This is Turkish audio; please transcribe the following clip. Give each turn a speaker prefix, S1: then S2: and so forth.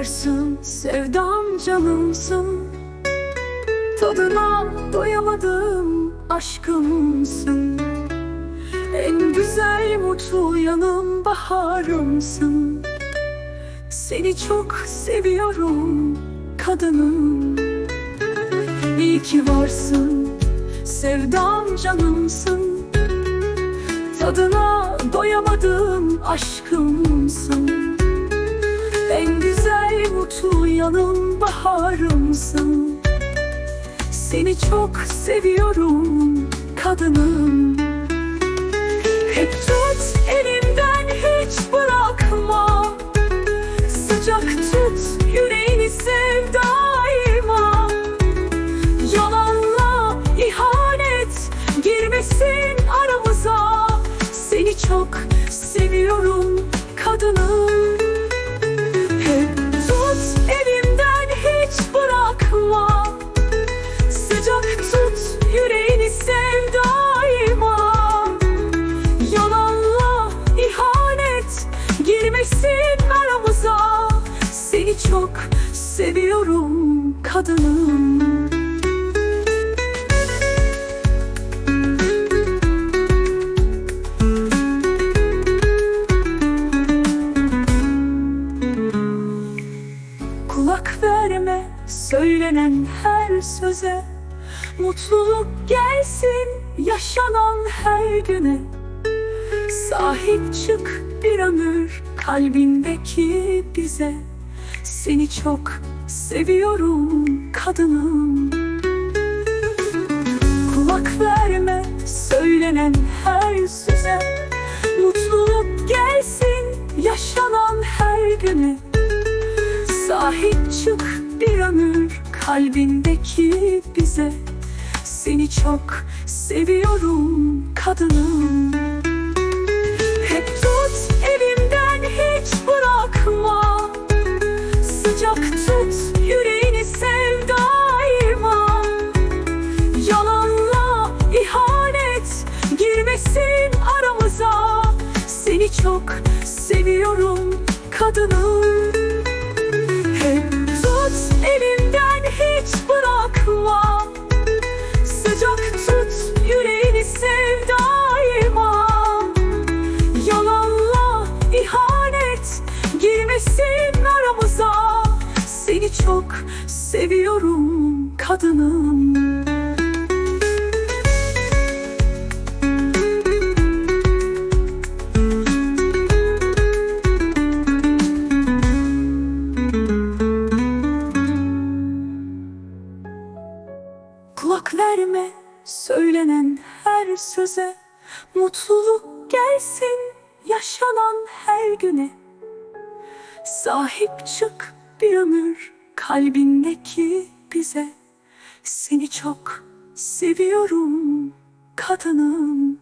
S1: Varsın sevdam canımsın. Tadına doyamadım aşkımsın. En güzel mutlu yanım baharımsın. Seni çok seviyorum kadınım. İyi ki varsın sevdam canımsın. Tadına doyamadım aşkımsın. En güzel yanım baharımsın. Seni çok seviyorum kadınım. Hep tut elimden hiç bırakma. Sıcak tut yüreğini sev Yalanla ihanet girmesin aramıza. Seni çok seviyorum kadınım girmesin aramıza. Seni çok seviyorum kadınım. Kulak verme söylenen her söze. Mutluluk gelsin yaşanan her güne. Sahip çık bir ömür kalbindeki bize Seni çok seviyorum kadınım. Kulak verme söylenen her söze. Mutluluk gelsin yaşanan her güne. Sahip çık bir ömür kalbindeki bize. Seni çok seviyorum çok seviyorum kadınım hep tut elimden hiç bırakma. Sıcak tut yüreğini sev daima Yalanla ihanet girmesin aramıza. Seni çok seviyorum kadınım Kulak verme söylenen her söze. Mutluluk gelsin yaşanan her güne. Sahip çık bir ömür kalbindeki bize. Seni çok seviyorum kadınım